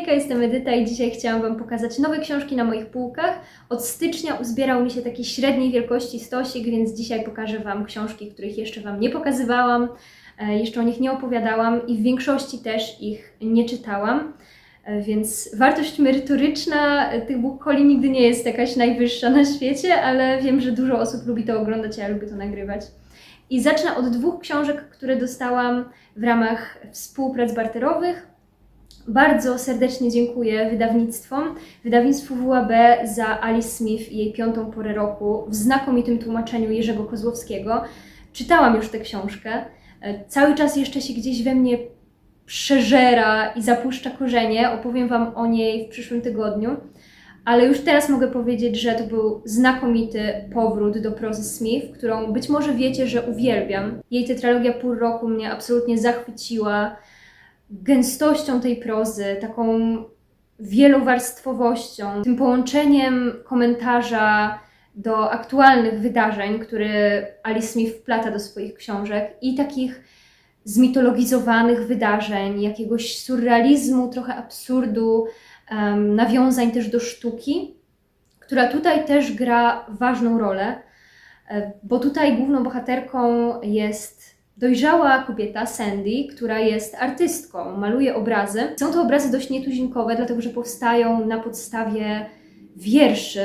Hejka, jestem Edyta i dzisiaj chciałam Wam pokazać nowe książki na moich półkach. Od stycznia uzbierał mi się taki średniej wielkości stosik, więc dzisiaj pokażę Wam książki, których jeszcze Wam nie pokazywałam, e, jeszcze o nich nie opowiadałam i w większości też ich nie czytałam. E, Więc wartość merytoryczna tych bukkoli nigdy nie jest jakaś najwyższa na świecie, ale wiem, że dużo osób lubi to oglądać, a ja lubię to nagrywać. I zacznę od dwóch książek, które dostałam w ramach współprac barterowych. Bardzo serdecznie dziękuję wydawnictwom, wydawnictwu WAB za Alice Smith i jej piątą porę roku w znakomitym tłumaczeniu Jerzego Kozłowskiego. Czytałam już tę książkę. Cały czas jeszcze się gdzieś we mnie przeżera i zapuszcza korzenie. Opowiem Wam o niej w przyszłym tygodniu. Ale już teraz mogę powiedzieć, że to był znakomity powrót do prozy Smith, którą być może wiecie, że uwielbiam. Jej tetralogia Pół roku mnie absolutnie zachwyciła gęstością tej prozy, taką wielowarstwowością, tym połączeniem komentarza do aktualnych wydarzeń, który Alice Smith wplata do swoich książek i takich zmitologizowanych wydarzeń, jakiegoś surrealizmu, trochę absurdu, em, nawiązań też do sztuki, która tutaj też gra ważną rolę, e, bo tutaj główną bohaterką jest dojrzała kobieta Sandy, która jest artystką, maluje obrazy. Są to obrazy dość nietuzinkowe, dlatego że powstają na podstawie wierszy.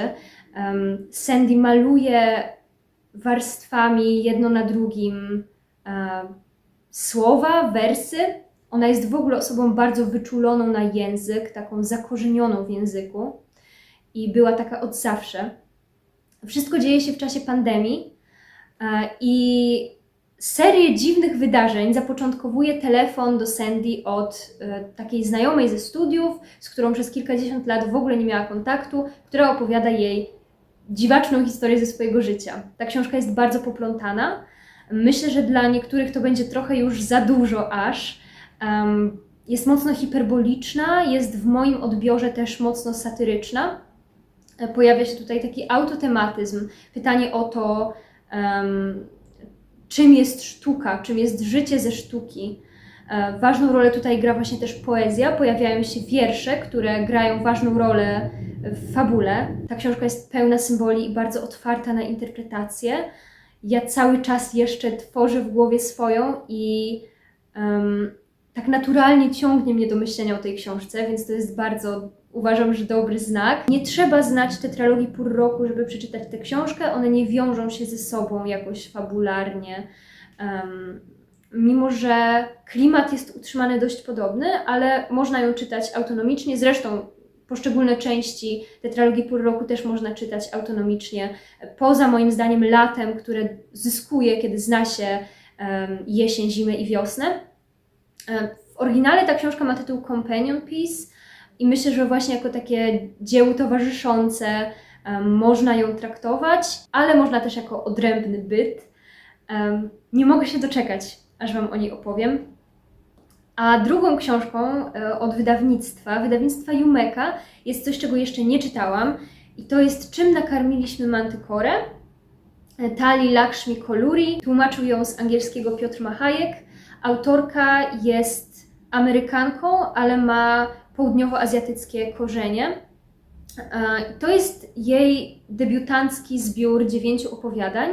Em, Sandy maluje warstwami jedno na drugim e, słowa, wersy. Ona jest w ogóle osobą bardzo wyczuloną na język, taką zakorzenioną w języku i była taka od zawsze. Wszystko dzieje się w czasie pandemii e, i serię dziwnych wydarzeń zapoczątkowuje telefon do Sandy od e, takiej znajomej ze studiów, z którą przez kilkadziesiąt lat w ogóle nie miała kontaktu, która opowiada jej dziwaczną historię ze swojego życia. Ta książka jest bardzo poplątana. Myślę, że dla niektórych to będzie trochę już za dużo aż. Em, jest mocno hiperboliczna, jest w moim odbiorze też mocno satyryczna. E, Pojawia się tutaj taki autotematyzm, pytanie o to, em, czym jest sztuka, czym jest życie ze sztuki. E, Ważną rolę tutaj gra właśnie też poezja. Pojawiają się wiersze, które grają ważną rolę w fabule. Ta książka jest pełna symboli i bardzo otwarta na interpretację. Ja cały czas jeszcze tworzę w głowie swoją i em, tak naturalnie ciągnie mnie do myślenia o tej książce, więc to jest bardzo, uważam, że dobry znak. Nie trzeba znać tetralogii pół roku, żeby przeczytać tę książkę. One nie wiążą się ze sobą jakoś fabularnie. Em, mimo, że klimat jest utrzymany dość podobny, ale można ją czytać autonomicznie. Zresztą poszczególne części tetralogii pół roku też można czytać autonomicznie. Poza moim zdaniem latem, które zyskuje, kiedy zna się em, jesień, zimę i wiosnę. E, W oryginale ta książka ma tytuł Companion Piece i myślę, że właśnie jako takie dzieło towarzyszące em, można ją traktować, ale można też jako odrębny byt. Em, Nie mogę się doczekać, aż Wam o niej opowiem. A drugą książką e, od wydawnictwa, wydawnictwa Jumeka, jest coś, czego jeszcze nie czytałam i to jest Czym nakarmiliśmy mantykorę. E, Tali Lakshmi Koluri, tłumaczył ją z angielskiego Piotr Machajek. Autorka jest Amerykanką, ale ma południowoazjatyckie korzenie. E, To jest jej debiutancki zbiór dziewięciu opowiadań,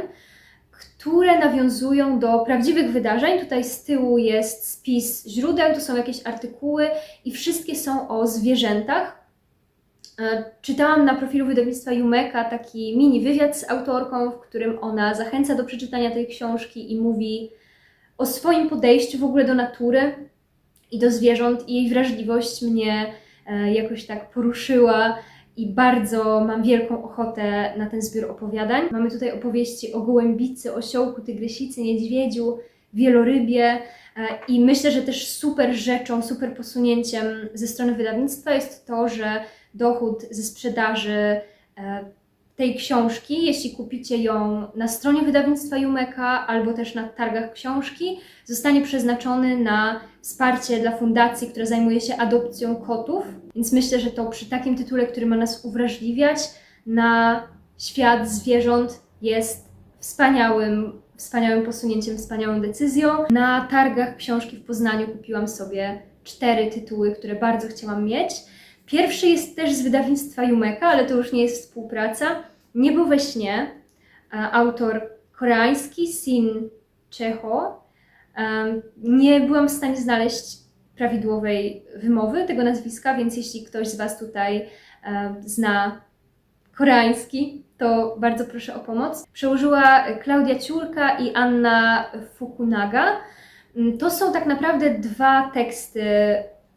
które nawiązują do prawdziwych wydarzeń. Tutaj z tyłu jest spis źródeł, to są jakieś artykuły i wszystkie są o zwierzętach. E, Czytałam na profilu wydawnictwa Jumeka taki mini wywiad z autorką, w którym ona zachęca do przeczytania tej książki i mówi o swoim podejściu w ogóle do natury i do zwierząt i jej wrażliwość mnie e, jakoś tak poruszyła i bardzo mam wielką ochotę na ten zbiór opowiadań. Mamy tutaj opowieści o gołębicy, osiołku, tygrysicy, niedźwiedziu, wielorybie e, i myślę, że też super rzeczą, super posunięciem ze strony wydawnictwa jest to, że dochód ze sprzedaży e, tej książki, jeśli kupicie ją na stronie wydawnictwa Jumeka albo też na targach książki, zostanie przeznaczony na wsparcie dla fundacji, która zajmuje się adopcją kotów. Więc myślę, że to przy takim tytule, który ma nas uwrażliwiać na świat zwierząt, jest wspaniałym, wspaniałym posunięciem, wspaniałą decyzją. Na targach książki w Poznaniu kupiłam sobie cztery tytuły, które bardzo chciałam mieć. Pierwszy jest też z wydawnictwa Jumeka, ale to już nie jest współpraca. Niebo we śnie, e, autor koreański Sin. Em, Nie byłam w stanie znaleźć prawidłowej wymowy tego nazwiska, więc jeśli ktoś z Was tutaj e, zna koreański, to bardzo proszę o pomoc. Przełożyła Klaudia Ciurka i Anna Fukunaga. Mm, To są tak naprawdę dwa teksty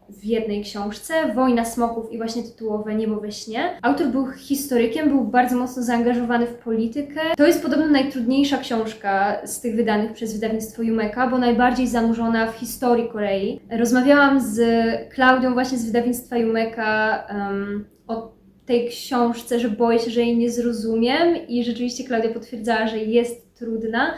w jednej książce, Wojna Smoków i właśnie tytułowe Niebo we śnie. Autor był historykiem, był bardzo mocno zaangażowany w politykę. To jest podobno najtrudniejsza książka z tych wydanych przez wydawnictwo Jumeka, bo najbardziej zanurzona w historii Korei. Rozmawiałam z Klaudią właśnie z wydawnictwa Jumeka um, o tej książce, że boję się, że jej nie zrozumiem i rzeczywiście Klaudia potwierdzała, że jest trudna,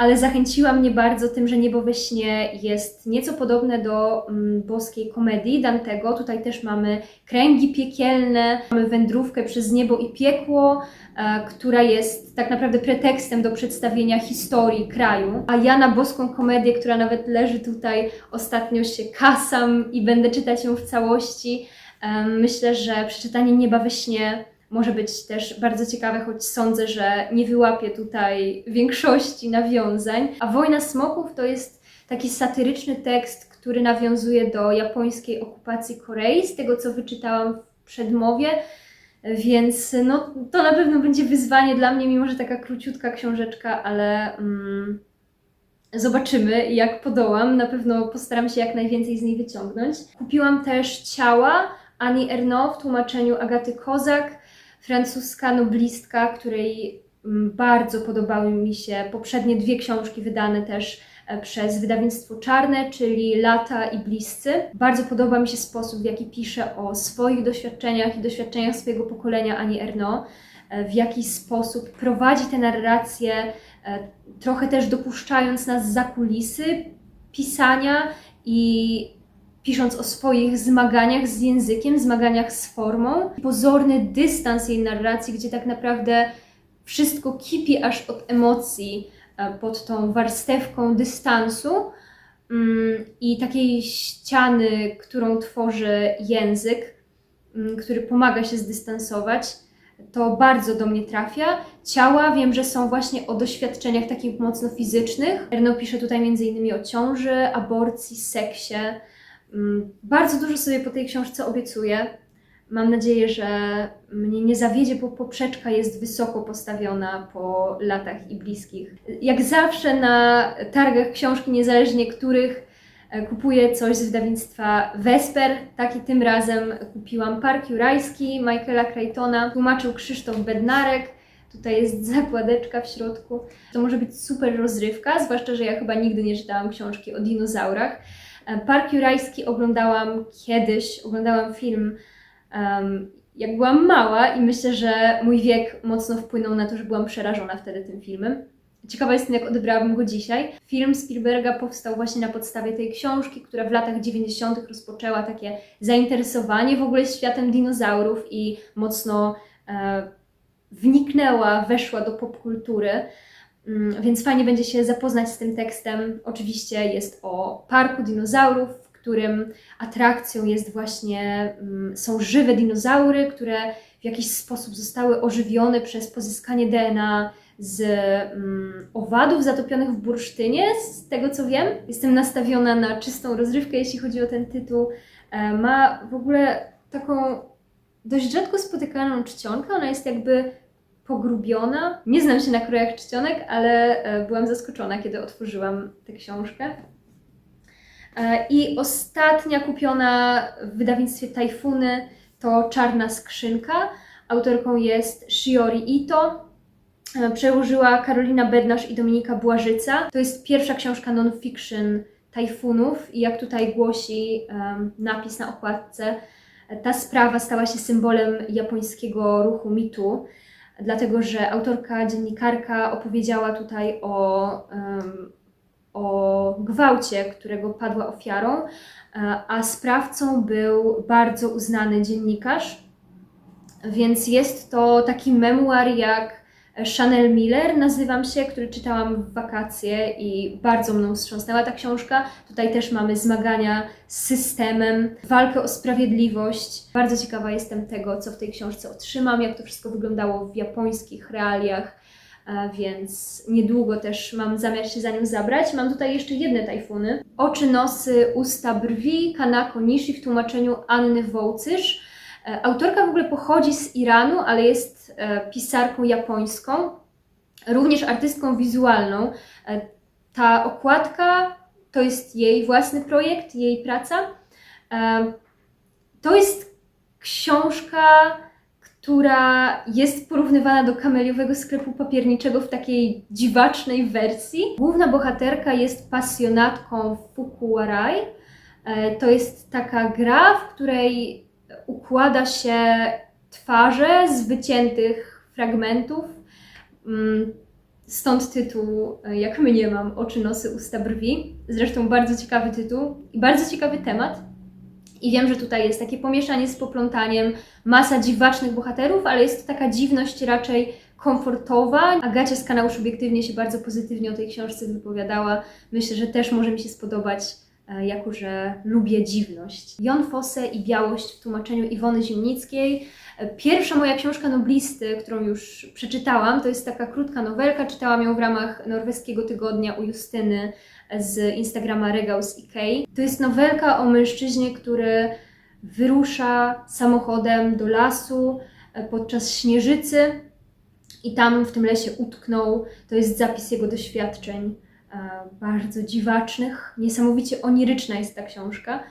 ale zachęciła mnie bardzo tym, że Niebo we śnie jest nieco podobne do mm, boskiej komedii Dantego. Tutaj też mamy kręgi piekielne, mamy wędrówkę przez niebo i piekło, e, która jest tak naprawdę pretekstem do przedstawienia historii kraju. A ja na boską komedię, która nawet leży tutaj, ostatnio się kasam i będę czytać ją w całości. E, Myślę, że przeczytanie Nieba we śnie może być też bardzo ciekawe, choć sądzę, że nie wyłapię tutaj większości nawiązań. A Wojna Smoków to jest taki satyryczny tekst, który nawiązuje do japońskiej okupacji Korei, z tego co wyczytałam w przedmowie. Więc no, to na pewno będzie wyzwanie dla mnie, mimo że taka króciutka książeczka, ale mm, zobaczymy jak podołam. Na pewno postaram się jak najwięcej z niej wyciągnąć. Kupiłam też Ciała Ani Ernaux w tłumaczeniu Agaty Kozak, francuska noblistka, której mm, bardzo podobały mi się poprzednie dwie książki wydane też e, przez wydawnictwo Czarne, czyli Lata i Bliscy. Bardzo podoba mi się sposób, w jaki pisze o swoich doświadczeniach i doświadczeniach swojego pokolenia Ani Ernaux, e, w jaki sposób prowadzi tę narrację, e, trochę też dopuszczając nas za kulisy pisania i pisząc o swoich zmaganiach z językiem, zmaganiach z formą. Pozorny dystans jej narracji, gdzie tak naprawdę wszystko kipi aż od emocji e, pod tą warstewką dystansu mm, i takiej ściany, którą tworzy język, mm, który pomaga się zdystansować. To bardzo do mnie trafia. Ciała wiem, że są właśnie o doświadczeniach takich mocno fizycznych. Erno pisze tutaj m.in. o ciąży, aborcji, seksie. Mm, Bardzo dużo sobie po tej książce obiecuję. Mam nadzieję, że mnie nie zawiedzie, bo poprzeczka jest wysoko postawiona po latach i bliskich. Jak zawsze na targach książki, niezależnie których, e, kupuję coś z wydawnictwa Vesper. Tak i tym razem kupiłam Park Jurajski Michaela Crichtona. Tłumaczył Krzysztof Bednarek. Tutaj jest zakładeczka w środku. To może być super rozrywka, zwłaszcza, że ja chyba nigdy nie czytałam książki o dinozaurach. E, Park Jurajski oglądałam kiedyś, oglądałam film em, jak byłam mała i myślę, że mój wiek mocno wpłynął na to, że byłam przerażona wtedy tym filmem. Ciekawa jestem, jak odebrałabym go dzisiaj. Film Spielberga powstał właśnie na podstawie tej książki, która w latach 90. rozpoczęła takie zainteresowanie w ogóle światem dinozaurów i mocno e, wniknęła, weszła do popkultury. Mm, Więc fajnie będzie się zapoznać z tym tekstem. Oczywiście jest o parku dinozaurów, w którym atrakcją jest właśnie, mm, są żywe dinozaury, które w jakiś sposób zostały ożywione przez pozyskanie DNA z mm, owadów zatopionych w bursztynie, z tego co wiem. Jestem nastawiona na czystą rozrywkę, jeśli chodzi o ten tytuł. E, Ma w ogóle taką dość rzadko spotykaną czcionkę. Ona jest jakby pogrubiona. Nie znam się na krojach czcionek, ale e, byłam zaskoczona, kiedy otworzyłam tę książkę. E, I ostatnia kupiona w wydawnictwie Tajfuny to Czarna Skrzynka. Autorką jest Shiori Ito. E, Przełożyła Karolina Bednarz i Dominika Błażyca. To jest pierwsza książka non-fiction Tajfunów i jak tutaj głosi em, napis na okładce, ta sprawa stała się symbolem japońskiego ruchu mitu dlatego że autorka, dziennikarka opowiedziała tutaj o, o gwałcie, którego padła ofiarą, a sprawcą był bardzo uznany dziennikarz. Więc jest to taki memuar, jak Chanel Miller nazywam się, który czytałam w wakacje i bardzo mną wstrząsnęła ta książka. Tutaj też mamy zmagania z systemem, walkę o sprawiedliwość. Bardzo ciekawa jestem tego, co w tej książce otrzymam, jak to wszystko wyglądało w japońskich realiach, e, więc niedługo też mam zamiar się za nią zabrać. Mam tutaj jeszcze jedne tajfuny. Oczy, nosy, usta, brwi, Kanako Nishi w tłumaczeniu Anny Wołcysz. E, Autorka w ogóle pochodzi z Iranu, ale jest e, pisarką japońską, również artystką wizualną. E, Ta okładka to jest jej własny projekt, jej praca. E, To jest książka, która jest porównywana do kameliowego sklepu papierniczego w takiej dziwacznej wersji. Główna bohaterka jest pasjonatką Fukuwarai. E, To jest taka gra, w której układa się twarze z wyciętych fragmentów. Mm, Stąd tytuł e, Jak mnie mam, oczy, nosy, usta, brwi. Zresztą bardzo ciekawy tytuł i bardzo ciekawy temat. I wiem, że tutaj jest takie pomieszanie z poplątaniem, masa dziwacznych bohaterów, ale jest to taka dziwność raczej komfortowa. Agacia z kanału Subiektywnie się bardzo pozytywnie o tej książce wypowiadała. Myślę, że też może mi się spodobać, jako że lubię dziwność. Jon Fosse i Białość w tłumaczeniu Iwony Zimnickiej. E, Pierwsza moja książka noblisty, którą już przeczytałam, to jest taka krótka nowelka. Czytałam ją w ramach norweskiego tygodnia u Justyny z Instagrama Regał z. To jest nowelka o mężczyźnie, który wyrusza samochodem do lasu e, podczas śnieżycy i tam w tym lesie utknął. To jest zapis jego doświadczeń e, bardzo dziwacznych. Niesamowicie oniryczna jest ta książka.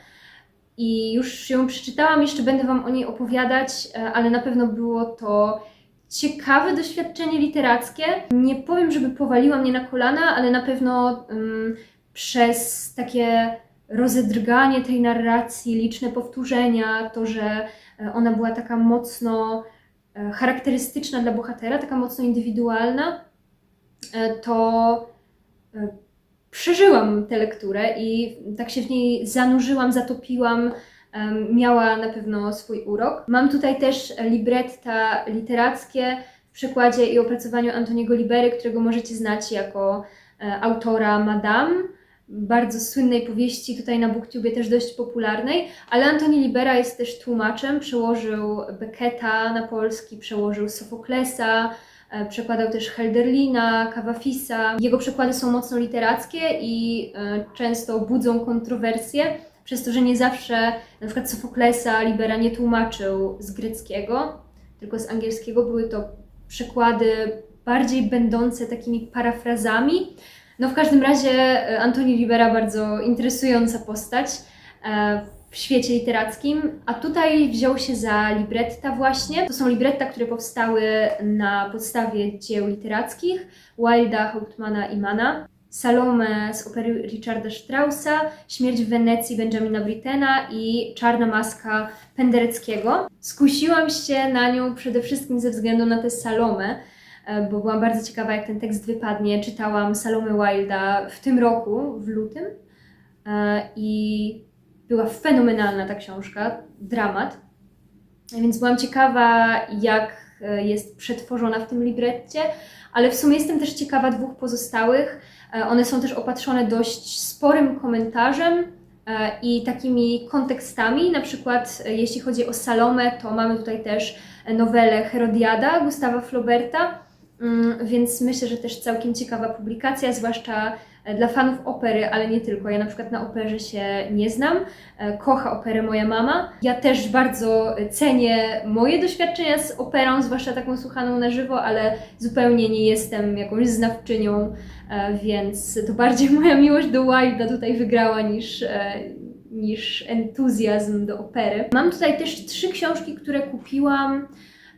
I już ją przeczytałam, jeszcze będę Wam o niej opowiadać, e, ale na pewno było to ciekawe doświadczenie literackie. Nie powiem, żeby powaliła mnie na kolana, ale na pewno ym, przez takie rozedrganie tej narracji, liczne powtórzenia, to, że e, ona była taka mocno e, charakterystyczna dla bohatera, taka mocno indywidualna, e, to e, przeżyłam tę lekturę i tak się w niej zanurzyłam, zatopiłam. Miała na pewno swój urok. Mam tutaj też libretta literackie w przekładzie i opracowaniu Antoniego Libery, którego możecie znać jako e, autora Madame, bardzo słynnej powieści, tutaj na Booktubie też dość popularnej, ale Antoni Libera jest też tłumaczem, przełożył Becketa na polski, przełożył Sofoklesa, e, przekładał też Helderlina, Kawafisa. Jego przekłady są mocno literackie i e, często budzą kontrowersje, przez to, że nie zawsze na przykład Sofoklesa Libera nie tłumaczył z greckiego, tylko z angielskiego. Były to przekłady bardziej będące takimi parafrazami. No w każdym razie e, Antoni Libera bardzo interesująca postać e, w świecie literackim, a tutaj wziął się za libretta właśnie. To są libretta, które powstały na podstawie dzieł literackich Wilda, Hauptmana i Mana. Salome z opery Richarda Straussa, Śmierć w Wenecji Benjamina Brittena i Czarna Maska Pendereckiego. Skusiłam się na nią przede wszystkim ze względu na tę Salomę, e, bo byłam bardzo ciekawa, jak ten tekst wypadnie. Czytałam Salomę Wilda w tym roku, w lutym, e, i była fenomenalna ta książka, dramat. Więc byłam ciekawa, jak e, jest przetworzona w tym libretcie, ale w sumie jestem też ciekawa dwóch pozostałych. E, One są też opatrzone dość sporym komentarzem e, i takimi kontekstami. Na przykład, jeśli chodzi o Salomę, to mamy tutaj też nowelę Herodiada Gustawa Flauberta, Mm, więc myślę, że też całkiem ciekawa publikacja, zwłaszcza dla fanów opery, ale nie tylko. Ja na przykład na operze się nie znam. E, Kocha operę moja mama. Ja też bardzo cenię moje doświadczenia z operą, zwłaszcza taką słuchaną na żywo, ale zupełnie nie jestem jakąś znawczynią, e, więc to bardziej moja miłość do Wilda tutaj wygrała niż, e, niż entuzjazm do opery. Mam tutaj też trzy książki, które kupiłam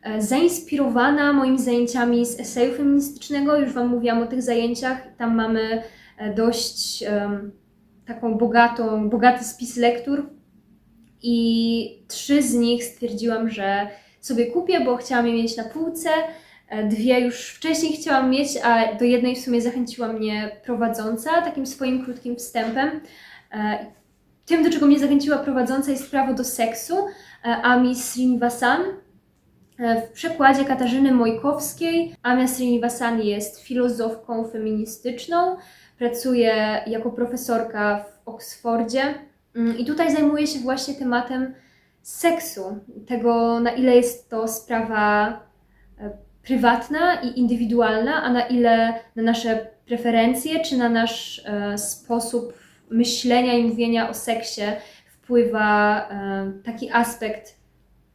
e, zainspirowana moimi zajęciami z eseju feministycznego. Już Wam mówiłam o tych zajęciach. Tam mamy e, dość em, taką bogatą, bogaty spis lektur i trzy z nich stwierdziłam, że sobie kupię, bo chciałam je mieć na półce. E, Dwie już wcześniej chciałam mieć, a do jednej w sumie zachęciła mnie prowadząca takim swoim krótkim wstępem. E, Tym, do czego mnie zachęciła prowadząca, jest prawo do seksu e, Ami Srinivasan. E, W przekładzie Katarzyny Mojkowskiej Amia Srinivasani jest filozofką feministyczną, pracuje jako profesorka w Oksfordzie Mm, i tutaj zajmuje się właśnie tematem seksu, tego na ile jest to sprawa e, prywatna i indywidualna, a na ile na nasze preferencje czy na nasz e, sposób myślenia i mówienia o seksie wpływa e, taki aspekt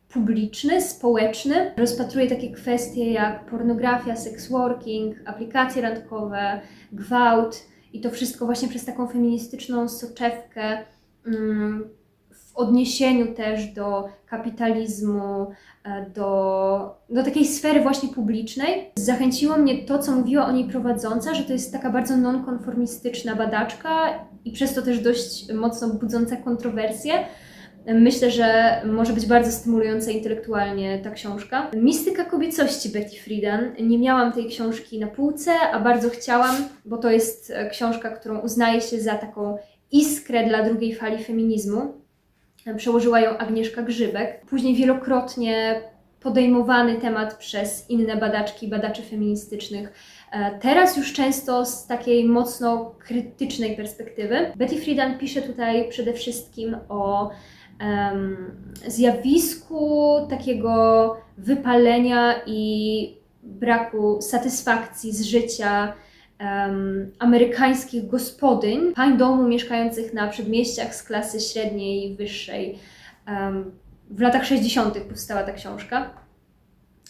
publiczny, społeczny. Rozpatruje takie kwestie jak pornografia, sex working, aplikacje randkowe, gwałt i to wszystko właśnie przez taką feministyczną soczewkę mm, w odniesieniu też do kapitalizmu, e, do, do takiej sfery właśnie publicznej. Zachęciło mnie to, co mówiła o niej prowadząca, że to jest taka bardzo nonkonformistyczna badaczka i przez to też dość mocno budząca kontrowersje. Myślę, że może być bardzo stymulująca intelektualnie ta książka. Mistyka kobiecości Betty Friedan. Nie miałam tej książki na półce, a bardzo chciałam, bo to jest e, książka, którą uznaje się za taką iskrę dla drugiej fali feminizmu. Przełożyła ją Agnieszka Grzybek. Później wielokrotnie podejmowany temat przez inne badaczki, badaczy feministycznych. E, Teraz już często z takiej mocno krytycznej perspektywy. Betty Friedan pisze tutaj przede wszystkim o zjawisku takiego wypalenia i braku satysfakcji z życia em, amerykańskich gospodyń, pań domu mieszkających na przedmieściach z klasy średniej i wyższej. Em, w latach 60. powstała ta książka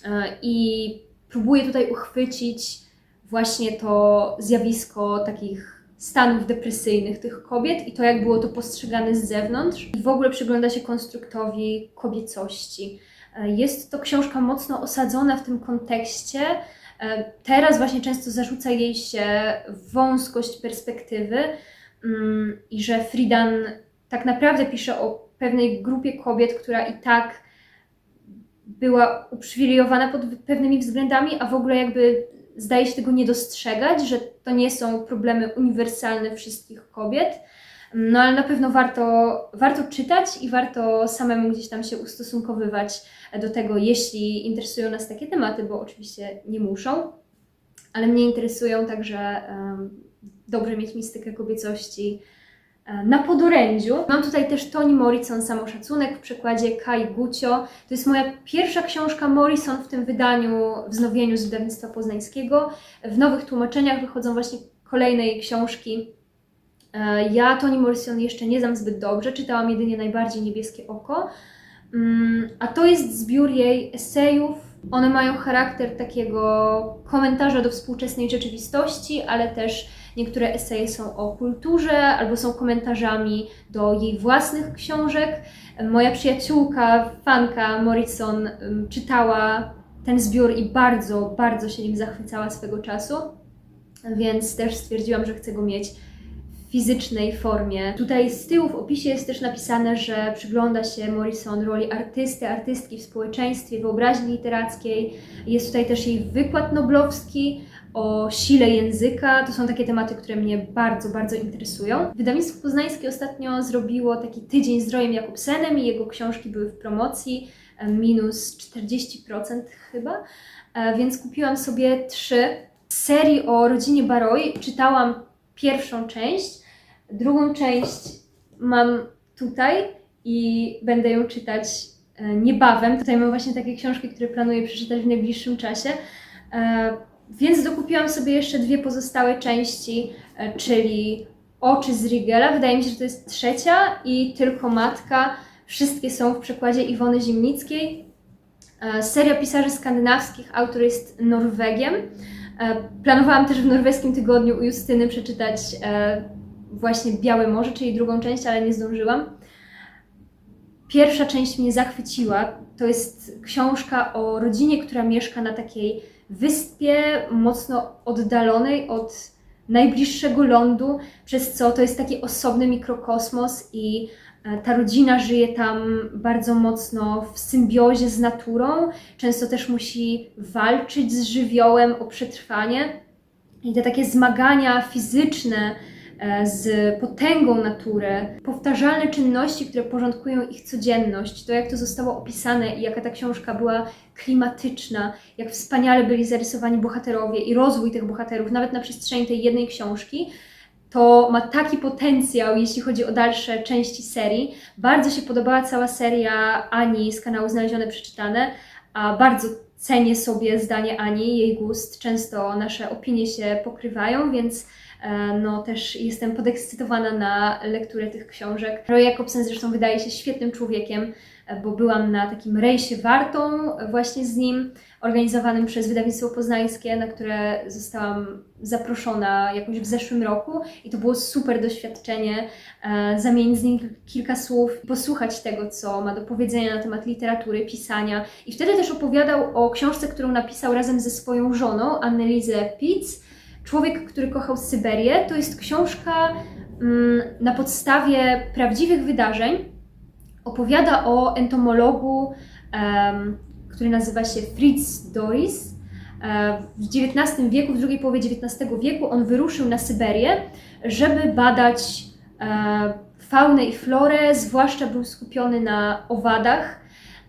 E, i próbuje tutaj uchwycić właśnie to zjawisko takich stanów depresyjnych tych kobiet i to, jak było to postrzegane z zewnątrz. I w ogóle przygląda się konstruktowi kobiecości. E, Jest to książka mocno osadzona w tym kontekście. E, Teraz właśnie często zarzuca jej się wąskość perspektywy mm, i że Friedan tak naprawdę pisze o pewnej grupie kobiet, która i tak była uprzywilejowana pod pewnymi względami, a w ogóle jakby zdaje się tego nie dostrzegać, że to nie są problemy uniwersalne wszystkich kobiet. No ale na pewno warto, warto czytać i warto samemu gdzieś tam się ustosunkowywać do tego, jeśli interesują nas takie tematy, bo oczywiście nie muszą, ale mnie interesują także em, dobrze mieć mistykę kobiecości na podorędziu. Mam tutaj też Toni Morrison, Samoszacunek w przekładzie Kai Gucio. To jest moja pierwsza książka Morrison w tym wydaniu, wznowieniu z wydawnictwa poznańskiego. W nowych tłumaczeniach wychodzą właśnie kolejne jej książki. E, Ja Toni Morrison jeszcze nie znam zbyt dobrze, czytałam jedynie Najbardziej Niebieskie Oko. Mm, A to jest zbiór jej esejów. One mają charakter takiego komentarza do współczesnej rzeczywistości, ale też niektóre eseje są o kulturze albo są komentarzami do jej własnych książek. Moja przyjaciółka, fanka Morrison, czytała ten zbiór i bardzo, bardzo się nim zachwycała swego czasu, więc też stwierdziłam, że chcę go mieć w fizycznej formie. Tutaj z tyłu w opisie jest też napisane, że przygląda się Morrison roli artysty, artystki w społeczeństwie, wyobraźni literackiej. Jest tutaj też jej wykład noblowski o sile języka. To są takie tematy, które mnie bardzo, bardzo interesują. Wydawnictwo Poznańskie ostatnio zrobiło taki tydzień z Rojem Jakubsenem i jego książki były w promocji, e, minus 40% chyba, E, więc kupiłam sobie trzy. Serii o rodzinie Baroi czytałam pierwszą część, drugą część mam tutaj i będę ją czytać e, niebawem. Tutaj mam właśnie takie książki, które planuję przeczytać w najbliższym czasie. Więc dokupiłam sobie jeszcze dwie pozostałe części, e, czyli Oczy z Rigela. Wydaje mi się, że to jest trzecia i Tylko Matka. Wszystkie są w przekładzie Iwony Zimnickiej. E, Seria pisarzy skandynawskich, autor jest Norwegiem. E, Planowałam też w norweskim tygodniu u Justyny przeczytać właśnie Białe Morze, czyli drugą część, ale nie zdążyłam. Pierwsza część mnie zachwyciła. To jest książka o rodzinie, która mieszka na takiej wyspie mocno oddalonej od najbliższego lądu, przez co to jest taki osobny mikrokosmos i e, ta rodzina żyje tam bardzo mocno w symbiozie z naturą. Często też musi walczyć z żywiołem o przetrwanie. I te takie zmagania fizyczne z potęgą natury, powtarzalne czynności, które porządkują ich codzienność, to jak to zostało opisane i jaka ta książka była klimatyczna, jak wspaniale byli zarysowani bohaterowie i rozwój tych bohaterów, nawet na przestrzeni tej jednej książki, to ma taki potencjał, jeśli chodzi o dalsze części serii. Bardzo się podobała cała seria Ani z kanału Znalezione Przeczytane, a bardzo cenię sobie zdanie Ani, jej gust. Często nasze opinie się pokrywają, więc e, no też jestem podekscytowana na lekturę tych książek. Roy Jacobsen zresztą wydaje się świetnym człowiekiem, e, bo byłam na takim rejsie wartą właśnie z nim, organizowanym przez wydawnictwo poznańskie, na które zostałam zaproszona jakoś w zeszłym roku i to było super doświadczenie, e, zamienić z nim kilka słów, posłuchać tego, co ma do powiedzenia na temat literatury, pisania i wtedy też opowiadał o książce, którą napisał razem ze swoją żoną, Annelise Pitz, Człowiek, który kochał Syberię. To jest książka mm, na podstawie prawdziwych wydarzeń. Opowiada o entomologu, który nazywa się Fritz Doris. E, W XIX wieku, w drugiej połowie XIX wieku, on wyruszył na Syberię, żeby badać e, faunę i florę, zwłaszcza był skupiony na owadach.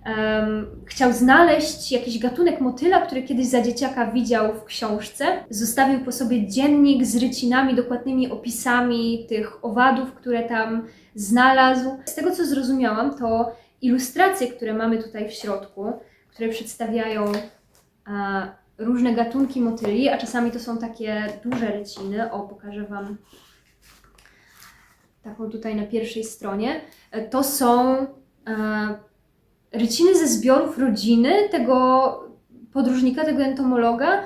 Em, chciał znaleźć jakiś gatunek motyla, który kiedyś za dzieciaka widział w książce. Zostawił po sobie dziennik z rycinami, dokładnymi opisami tych owadów, które tam znalazł. Z tego co zrozumiałam, to ilustracje, które mamy tutaj w środku, które przedstawiają a, różne gatunki motyli, a czasami to są takie duże ryciny. O, pokażę Wam taką tutaj na pierwszej stronie. E, To są e, ryciny ze zbiorów rodziny tego podróżnika, tego entomologa,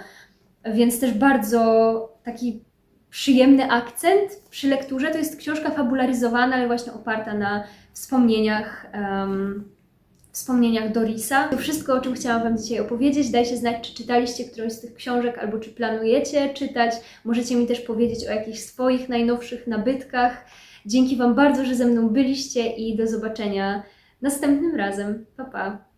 więc też bardzo taki przyjemny akcent przy lekturze. To jest książka fabularyzowana, ale właśnie oparta na wspomnieniach, wspomnieniach Dorisa. To wszystko, o czym chciałam Wam dzisiaj opowiedzieć. Dajcie znać, czy czytaliście którąś z tych książek, albo czy planujecie czytać. Możecie mi też powiedzieć o jakichś swoich najnowszych nabytkach. Dzięki Wam bardzo, że ze mną byliście i do zobaczenia następnym razem. Pa, pa!